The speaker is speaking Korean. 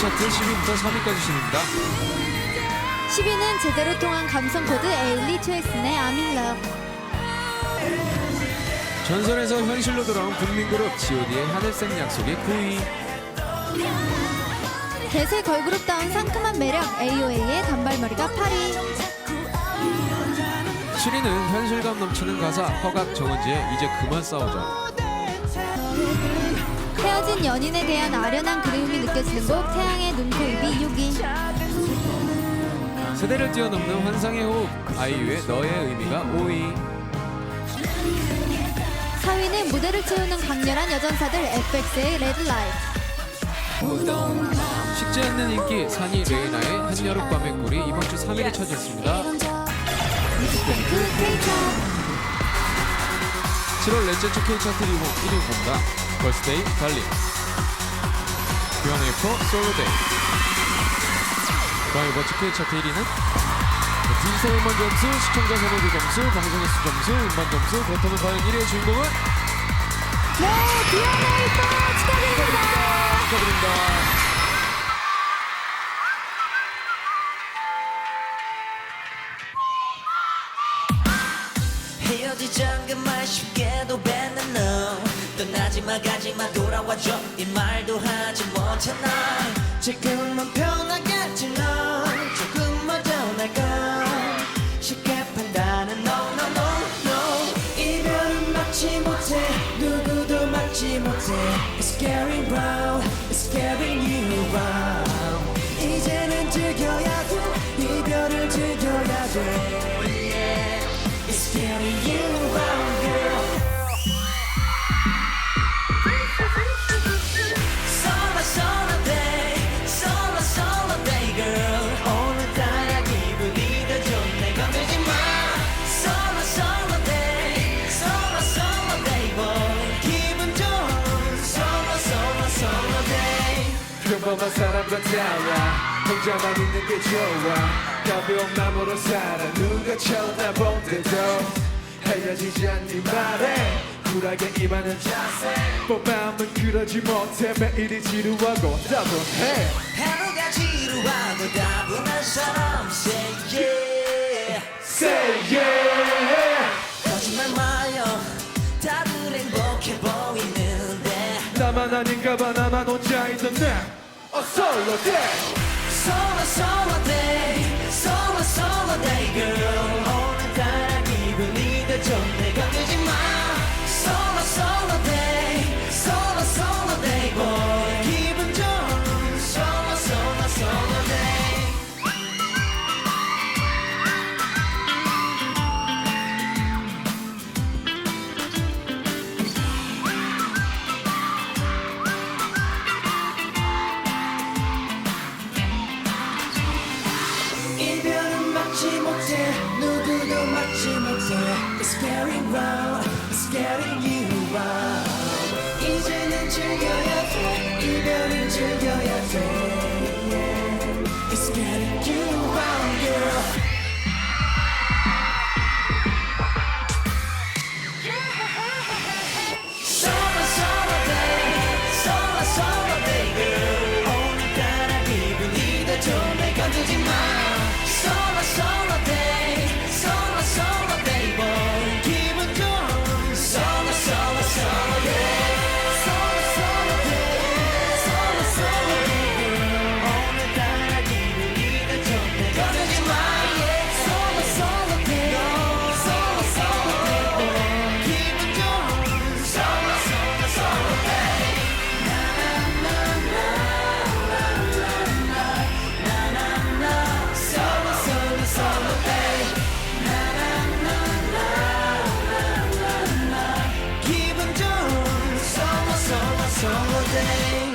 차트 10위부터 3위까지 순입니다. 10위는 제대로 통한 감성 코드 에일리 in love. 전선에서 현실로 돌아온 국민 그룹 G.O.D의 하늘색 약속이 9위. 대세 걸그룹다운 상큼한 매력 AOA의 단발머리가 8위. 7위는 현실감 넘치는 가사 허각 정은지의 이제 그만 싸우자. 헤어진 연인에 대한 아련한 그리움이 느껴지는 곡 태양의 눈코 입이 6위. 세대를 뛰어넘는 환상의 호흡 아이유의 너의 의미가 5위. 4위는 무대를 채우는 강렬한 여전사들 FX의 레드라이트. 식지 않는 인기 산이 레이나의 한여름 밤의 꿀이 이번 주 3위를 차지했습니다. 뮤직뱅크 K-pop. 7월 넷째 주 K차트 1위 봅니다. 걸스데이 달리 교환웨이퍼 솔로데이 그다음 이번 주 K차트 1위는 디지털 음반 점수, 시청자 선호도 점수, 방송 횟수 점수, 음반 점수 그렇다면 과연 1위의 주인공은? 네, 축하드립니다. 축하드립니다. 헤어지자 그말 쉽게도 뱉는 너. 떠나지마 가지마 돌아와줘. 이 말도 하지 못했나. 지금은 편하겠지만 조금만 더 나가 쉽게 판단은 no no no no. 이별은 막지 못해. 누구도 막지 못해. It's getting round It's getting you round 이제는 즐겨야 돼. 이별을 즐겨야 돼. Yeah. It's getting you 평범한 사람과 달라. 혼자만 있는 게 좋아. 가벼운 마음으로 살아 누가 쳐다보대도 헤어지지 않니 말해. 쿨하게 임하는 자세. 뭐 마음은 그러지 못해. 매일이 지루하고 따분해. 하루가 지루하고 다분한 사람 say yeah. Say yeah. 거짓말 마요. 다들 행복해 보이는데. 나만 아닌가 봐. 나만 혼자 ソロで It's getting round It's getting you round 이제는 즐겨야 돼 이별은 즐겨야 돼 burning